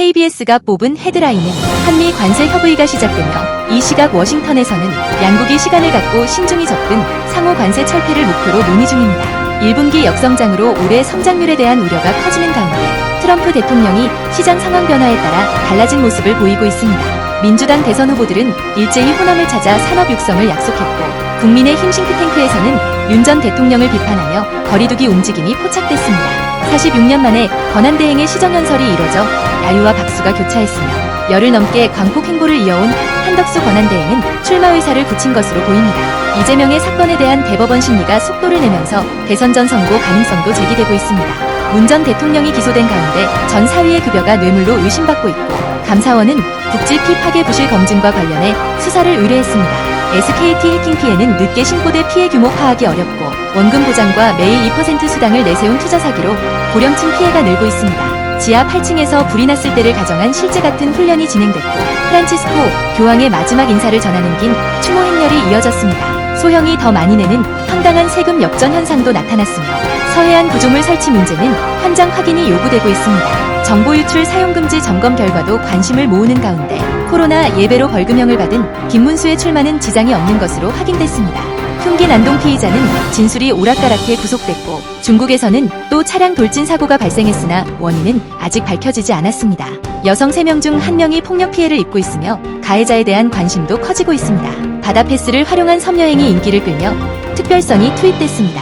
KBS가 뽑은 헤드라인은 한미 관세 협의가 시작되며 이 시각 워싱턴에서는 양국이 시간을 갖고 신중히 접근, 상호 관세 철폐를 목표로 논의 중입니다. 1분기 역성장으로 올해 성장률에 대한 우려가 커지는 가운데 트럼프 대통령이 시장 상황 변화에 따라 달라진 모습을 보이고 있습니다. 민주당 대선 후보들은 일제히 호남을 찾아 산업 육성을 약속했고 국민의힘 싱크탱크에서는 윤 전 대통령을 비판하며 거리두기 움직임이 포착됐습니다. 46년 만에 권한대행의 시정연설이 이뤄져 야유와 박수가 교차했으며 열흘 넘게 광폭 행보를 이어온 한덕수 권한대행은 출마 의사를 굳힌 것으로 보입니다. 이재명의 사건에 대한 대법원 심리가 속도를 내면서 대선 전 선고 가능성도 제기되고 있습니다. 문 전 대통령이 기소된 가운데 전 사위의 급여가 뇌물로 의심받고 있고 감사원은 국지 피 파괴 부실 검증과 관련해 수사를 의뢰했습니다. SKT 해킹 피해는 늦게 신고돼 피해 규모 파악이 어렵고 원금 보장과 매일 2% 수당을 내세운 투자 사기로 고령층 피해가 늘고 있습니다. 지하 8층에서 불이 났을 때를 가정한 실제 같은 훈련이 진행됐고 프란치스코 교황의 마지막 인사를 전하는 긴 추모 행렬이 이어졌습니다. 소형이 더 많이 내는 황당한 세금 역전 현상도 나타났으며 서해안 구조물 설치 문제는 현장 확인이 요구되고 있습니다. 정보 유출 사용 금지 점검 결과도 관심을 모으는 가운데 코로나 예배로 벌금형을 받은 김문수의 출마는 지장이 없는 것으로 확인됐습니다. 흉기 난동 피의자는 진술이 오락가락해 구속됐고 중국에서는 또 차량 돌진 사고가 발생했으나 원인은 아직 밝혀지지 않았습니다. 여성 3명 중 1명이 폭력 피해를 입고 있으며 가해자에 대한 관심도 커지고 있습니다. 바다 패스를 활용한 섬여행이 인기를 끌며 특별성이 투입됐습니다.